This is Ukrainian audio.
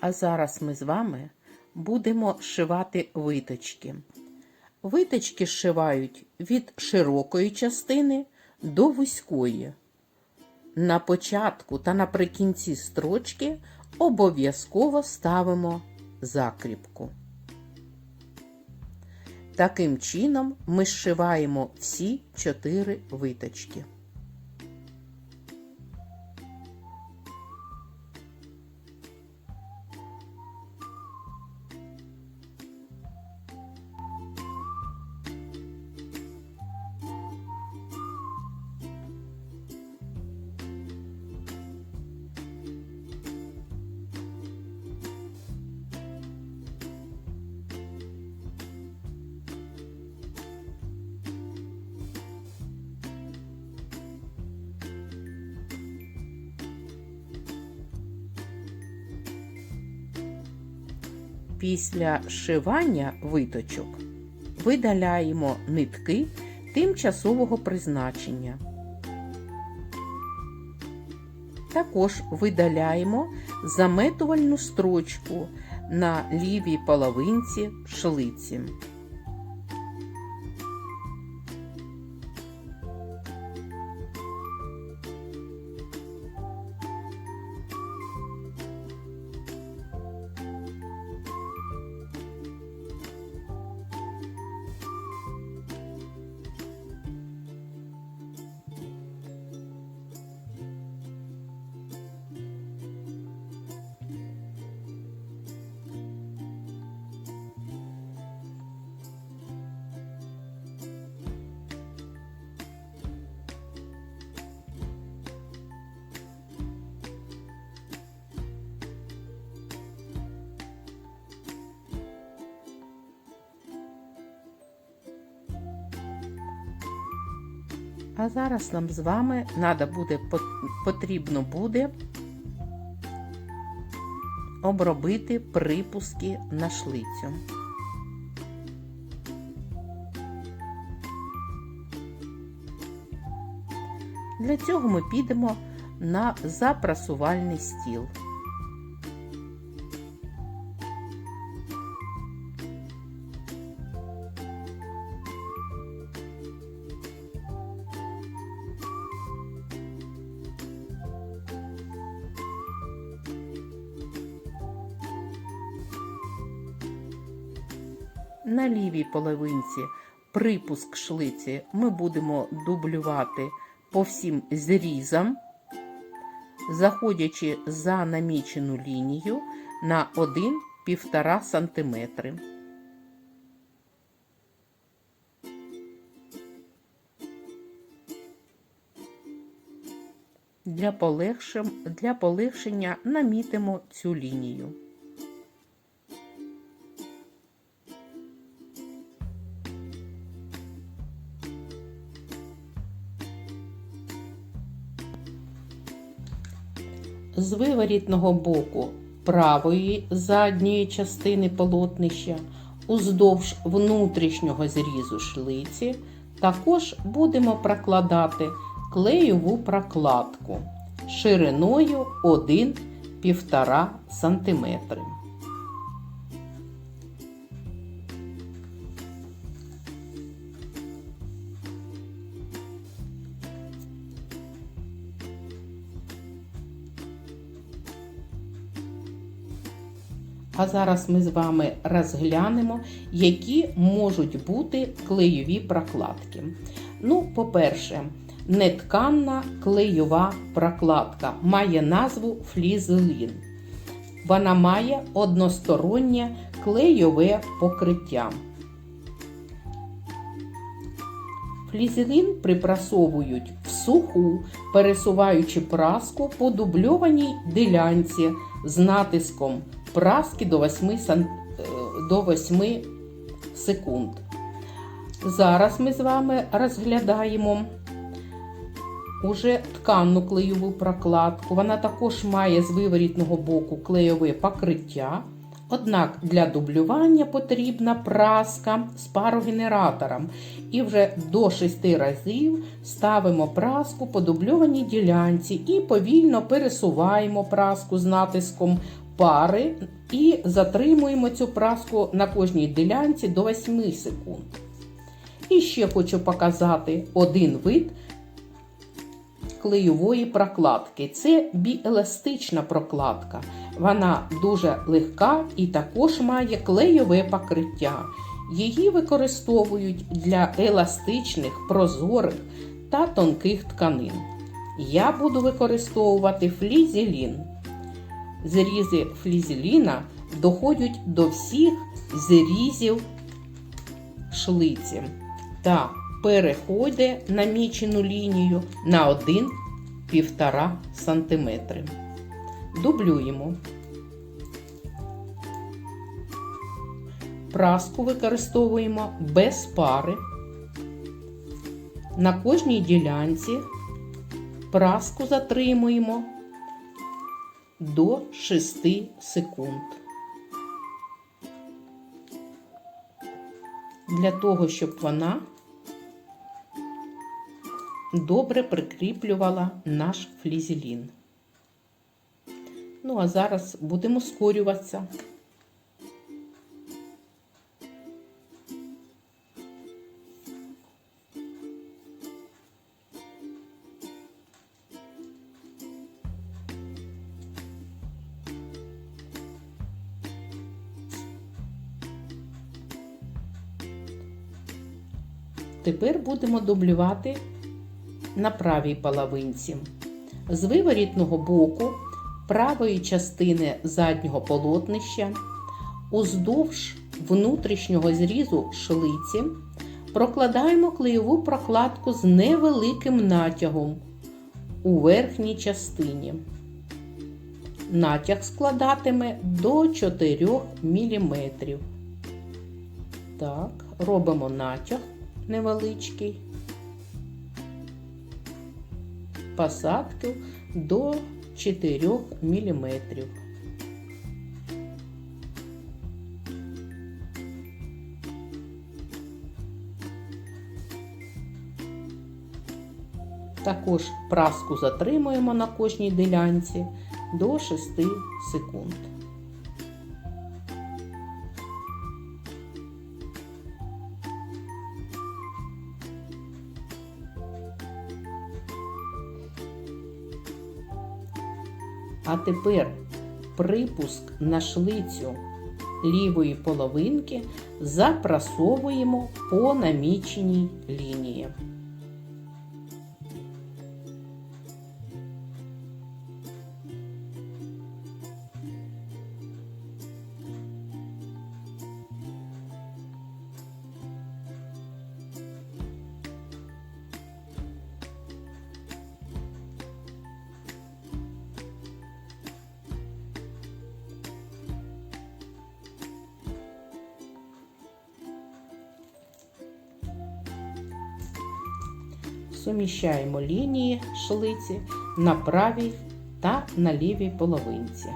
А зараз ми з вами будемо шивати виточки. Виточки зшивають від широкої частини до вузької. На початку та наприкінці строчки обов'язково ставимо закріпку. Таким чином ми зшиваємо всі чотири виточки. Після шивання виточок видаляємо нитки тимчасового призначення. Також видаляємо заметувальну строчку на лівій половинці шлиці. А зараз нам з вами надо буде, потрібно буде обробити припуски на шлицю. Для цього ми підемо на запрасувальний стіл. На лівій половинці припуск шлиці ми будемо дублювати по всім зрізам, заходячи за намічену лінію на 1-1,5 см. Для полегшення, намітимо цю лінію. З виворітного боку правої задньої частини полотнища уздовж внутрішнього зрізу шлиці також будемо прокладати клеєву прокладку шириною 1-1,5 см. А зараз ми з вами розглянемо, які можуть бути клейові прокладки. Ну, по-перше, нетканна клейова прокладка має назву флізелін. Вона має одностороннє клейове покриття. Флізелін припрасовують в суху, пересуваючи праску по дубльованій ділянці з натиском праски до 8, сан... Е, до 8 секунд. Зараз ми з вами розглядаємо уже тканну клеєву прокладку. Вона також має з виворітного боку клеєве покриття. Однак для дублювання потрібна праска з парогенератором. І вже до 6 разів ставимо праску по дубльованій ділянці і повільно пересуваємо праску з натиском пари і затримуємо цю праску на кожній ділянці до 8 секунд. І ще хочу показати один вид клейової прокладки. Це біеластична прокладка. Вона дуже легка і також має клейове покриття. Її використовують для еластичних, прозорих та тонких тканин. Я буду використовувати флізелін. Зрізи флізеліна доходять до всіх зрізів шлиці та переходить намічену лінію на 1-1,5 см. Дублюємо. Праску використовуємо без пари. На кожній ділянці праску затримуємо до 6 секунд. Для того, щоб вона добре прикріплювала наш флізелін. Ну, а зараз будемо скорюватися. Тепер будемо дублювати на правій половинці. З виворітного боку правої частини заднього полотнища уздовж внутрішнього зрізу шлиці прокладаємо клеєву прокладку з невеликим натягом у верхній частині. Натяг складатиме до 4 мм. Так, робимо натяг невеличкий. Посадку до 4 мм. Також праску затримуємо на кожній ділянці до 6 секунд. А тепер припуск на шлицю лівої половинки запрасовуємо по наміченій лінії. Суміщаємо лінії шлиці на правій та на лівій половинці.